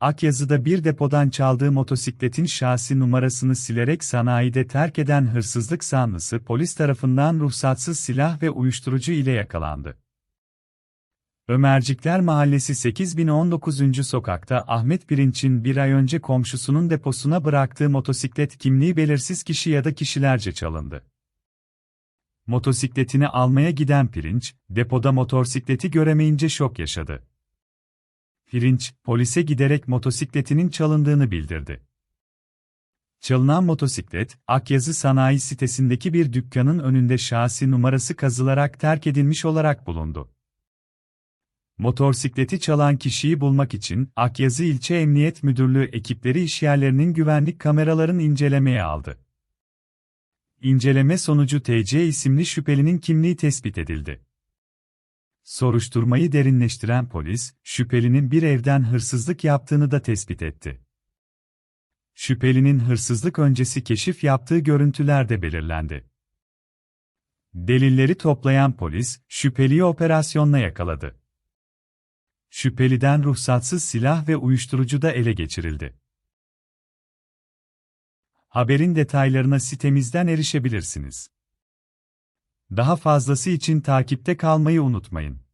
Akyazı'da bir depodan çaldığı motosikletin şasi numarasını silerek sanayide terk eden hırsızlık zanlısı polis tarafından ruhsatsız silah ve uyuşturucu ile yakalandı. Ömercikler Mahallesi 8019. sokakta Ahmet Birinç'in bir ay önce komşusunun deposuna bıraktığı motosiklet kimliği belirsiz kişi ya da kişilerce çalındı. Motosikletini almaya giden Pirinç, depoda motosikleti göremeyince şok yaşadı. Pirinç, polise giderek motosikletinin çalındığını bildirdi. Çalınan motosiklet, Akyazı Sanayi sitesindeki bir dükkanın önünde şasi numarası kazılarak terk edilmiş olarak bulundu. Motorsikleti çalan kişiyi bulmak için Akyazı İlçe Emniyet Müdürlüğü ekipleri işyerlerinin güvenlik kameralarını incelemeye aldı. İnceleme sonucu TC isimli şüphelinin kimliği tespit edildi. Soruşturmayı derinleştiren polis, şüphelinin bir evden hırsızlık yaptığını da tespit etti. Şüphelinin hırsızlık öncesi keşif yaptığı görüntüler de belirlendi. Delilleri toplayan polis, şüpheliyi operasyonla yakaladı. Şüpheliden ruhsatsız silah ve uyuşturucu da ele geçirildi. Haberin detaylarına sitemizden erişebilirsiniz. Daha fazlası için takipte kalmayı unutmayın.